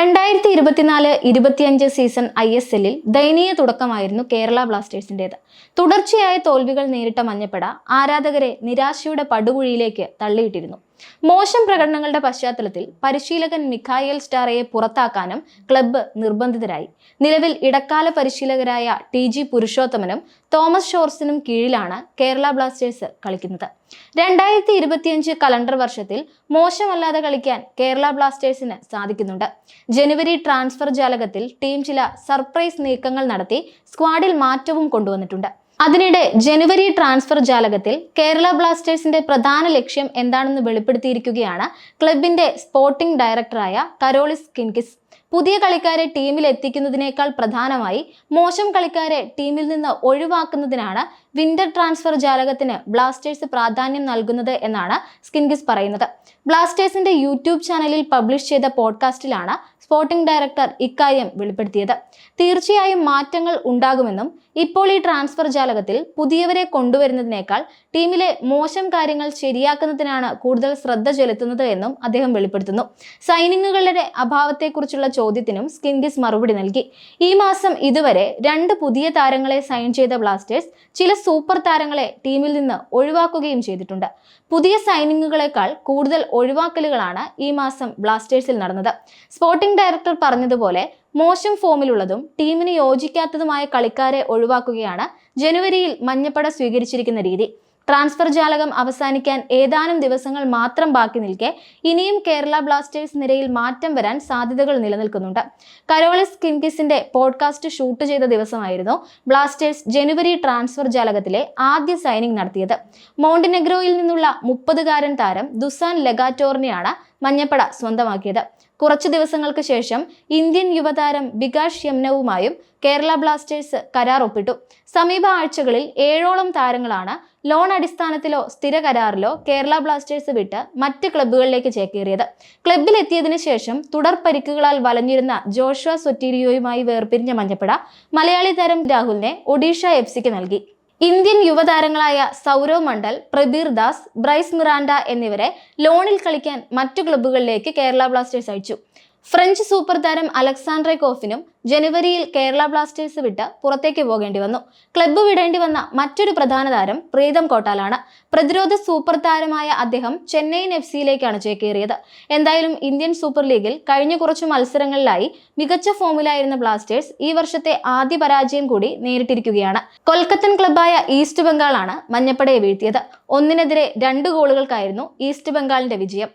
രണ്ടായിരത്തി ഇരുപത്തിനാല് ഇരുപത്തിയഞ്ച് സീസൺ ഐ എസ് എല്ലിൽ ദയനീയ തുടക്കമായിരുന്നു കേരള ബ്ലാസ്റ്റേഴ്സിന്റേത് തുടർച്ചയായ തോൽവികൾ നേരിട്ട മഞ്ഞപ്പട ആരാധകരെ നിരാശയുടെ പടുകുഴിയിലേക്ക് തള്ളിയിട്ടിരുന്നു. മോശം പ്രകടനങ്ങളുടെ പശ്ചാത്തലത്തിൽ പരിശീലകൻ മിഖായൽ സ്റ്റാറയെ പുറത്താക്കാനും ക്ലബ്ബ് നിർബന്ധിതരായി. നിലവിൽ ഇടക്കാല പരിശീലകരായ ടി ജി പുരുഷോത്തമനും തോമസ് ഷോർസിനും കീഴിലാണ് കേരള ബ്ലാസ്റ്റേഴ്സ് കളിക്കുന്നത്. രണ്ടായിരത്തി ഇരുപത്തിയഞ്ച് കലണ്ടർ വർഷത്തിൽ മോശമല്ലാതെ കളിക്കാൻ കേരള ബ്ലാസ്റ്റേഴ്സിന് സാധിക്കുന്നുണ്ട്. ജനുവരി ട്രാൻസ്ഫർ ജാലകത്തിൽ ടീം ചില സർപ്രൈസ് നീക്കങ്ങൾ നടത്തി സ്ക്വാഡിൽ മാറ്റവും കൊണ്ടുവന്നിട്ടുണ്ട്. അതിനിടെ ജനുവരി ട്രാൻസ്ഫർ ജാലകത്തിൽ കേരള ബ്ലാസ്റ്റേഴ്സിന്റെ പ്രധാന ലക്ഷ്യം എന്താണെന്ന് വെളിപ്പെടുത്തിയിരിക്കുകയാണ് ക്ലബിന്റെ സ്പോർട്ടിംഗ് ഡയറക്ടറായ കരോളിസ് കിൻകിസ്. പുതിയ കളിക്കാരെ ടീമിൽ എത്തിക്കുന്നതിനേക്കാൾ പ്രധാനമായി മോശം കളിക്കാരെ ടീമിൽ നിന്ന് ഒഴിവാക്കുന്നതിനാണ് വിന്റർ ട്രാൻസ്ഫർ ജാലകത്തിന് ബ്ലാസ്റ്റേഴ്സ് പ്രാധാന്യം നൽകുന്നത് എന്നാണ് സ്കിൻകിസ് പറയുന്നത്. ബ്ലാസ്റ്റേഴ്സിന്റെ യൂട്യൂബ് ചാനലിൽ പബ്ലിഷ് ചെയ്ത പോഡ്കാസ്റ്റിലാണ് സ്പോർട്ടിംഗ് ഡയറക്ടർ ഇക്കാര്യം വെളിപ്പെടുത്തിയത്. തീർച്ചയായും മാറ്റങ്ങൾ ഉണ്ടാകുമെന്നും ഇപ്പോൾ ഈ ട്രാൻസ്ഫർ ജാലകത്തിൽ പുതിയവരെ കൊണ്ടുവരുന്നതിനേക്കാൾ ടീമിലെ മോശം കാര്യങ്ങൾ ശരിയാക്കുന്നതിനാണ് കൂടുതൽ ശ്രദ്ധ ചെലുത്തുന്നത് എന്നും അദ്ദേഹം വെളിപ്പെടുത്തുന്നു. സൈനിങ്ങുകളുടെ അഭാവത്തെക്കുറിച്ചുള്ള ചോദ്യത്തിനും സ്കിൻഗിസ് മറുപടി നൽകി. ഈ മാസം ഇതുവരെ രണ്ട് പുതിയ താരങ്ങളെ സൈൻ ചെയ്ത ബ്ലാസ്റ്റേഴ്സ് ചില സൂപ്പർ താരങ്ങളെ ടീമിൽ നിന്ന് ഒഴിവാക്കുകയും ചെയ്തിട്ടുണ്ട്. പുതിയ സൈനിങ്ങുകളെക്കാൾ കൂടുതൽ ഒഴിവാക്കലുകളാണ് ഈ മാസം ബ്ലാസ്റ്റേഴ്സിൽ നടന്നത്. സ്പോർട്ടിംഗ് ഡയറക്ടർ പറഞ്ഞതുപോലെ മോശം ഫോമിലുള്ളതും ടീമിന് യോജിക്കാത്തതുമായ കളിക്കാരെ ഒഴിവാക്കുകയാണ് ജനുവരിയിൽ മഞ്ഞപ്പട സ്വീകരിച്ചിരിക്കുന്ന രീതി. ട്രാൻസ്ഫർ ജാലകം അവസാനിക്കാൻ ഏതാനും ദിവസങ്ങൾ മാത്രം ബാക്കി നിൽക്കെ ഇനിയും കേരള ബ്ലാസ്റ്റേഴ്സ് നിരയിൽ മാറ്റം വരാൻ സാധ്യതകൾ നിലനിൽക്കുന്നുണ്ട്. കരോളിസ് കിൻകിസിന്റെ പോഡ്കാസ്റ്റ് ഷൂട്ട് ചെയ്ത ദിവസമായിരുന്നു ബ്ലാസ്റ്റേഴ്സ് ജനുവരി ട്രാൻസ്ഫർ ജാലകത്തിലെ ആദ്യ സൈനിങ് നടത്തിയത്. മോണ്ടിനെഗ്രോയിൽ നിന്നുള്ള മുപ്പതുകാരൻ താരം ദുസാൻ ലെഗാറ്റോറിനെയാണ് മഞ്ഞപ്പട സ്വന്തമാക്കിയത്. കുറച്ചു ദിവസങ്ങൾക്ക് ശേഷം ഇന്ത്യൻ യുവതാരം ബികാഷ് യമ്നവുമായും കേരള ബ്ലാസ്റ്റേഴ്സ് കരാർ ഒപ്പിട്ടു. സമീപ ആഴ്ചകളിൽ ഏഴോളം താരങ്ങളാണ് ലോൺ അടിസ്ഥാനത്തിലോ സ്ഥിര കരാറിലോ കേരള ബ്ലാസ്റ്റേഴ്സ് വിട്ട് മറ്റ് ക്ലബ്ബുകളിലേക്ക് ചേക്കേറിയത്. ക്ലബ്ബിലെത്തിയതിനു ശേഷം തുടർ പരിക്കുകളാൽ വലഞ്ഞിരുന്ന ജോഷ്വ സൊറ്റീരിയോയുമായി വേർപിരിഞ്ഞ മഞ്ഞപ്പട മലയാളി താരം രാഹുലിനെ ഒഡീഷ എഫ് സിക്ക് നൽകി. ഇന്ത്യൻ യുവതാരങ്ങളായ സൗരവ് മണ്ഡൽ പ്രബീർ ദാസ് ബ്രൈസ് മിറാൻഡ എന്നിവരെ ലോണിൽ കളിക്കാൻ മറ്റു ക്ലബ്ബുകളിലേക്ക് കേരള ബ്ലാസ്റ്റേഴ്സ് അയച്ചു. ഫ്രഞ്ച് സൂപ്പർ താരം അലക്സാണ്ട്രെ കോഫിനും ജനുവരിയിൽ കേരള ബ്ലാസ്റ്റേഴ്സ് വിട്ട് പുറത്തേക്ക് പോകേണ്ടി വന്നു. ക്ലബ്ബ് വിടേണ്ടി വന്ന മറ്റൊരു പ്രധാന താരം പ്രീതം കോട്ടാലാണ്. പ്രതിരോധ സൂപ്പർ താരമായ അദ്ദേഹം ചെന്നൈയിൻ എഫ് സിയിലേക്കാണ് ചേക്കേറിയത്. എന്തായാലും ഇന്ത്യൻ സൂപ്പർ ലീഗിൽ കഴിഞ്ഞ കുറച്ച് മത്സരങ്ങളിലായി മികച്ച ഫോമിലായിരുന്ന ബ്ലാസ്റ്റേഴ്സ് ഈ വർഷത്തെ ആദ്യ പരാജയം കൂടി നേരിട്ടിരിക്കുകയാണ്. കൊൽക്കത്തൻ ക്ലബ്ബായ ഈസ്റ്റ് ബംഗാളാണ് മഞ്ഞപ്പടയെ വീഴ്ത്തിയത്. ഒന്നിനെതിരെ രണ്ട് ഗോളുകൾക്കായിരുന്നു ഈസ്റ്റ് ബംഗാളിന്റെ വിജയം.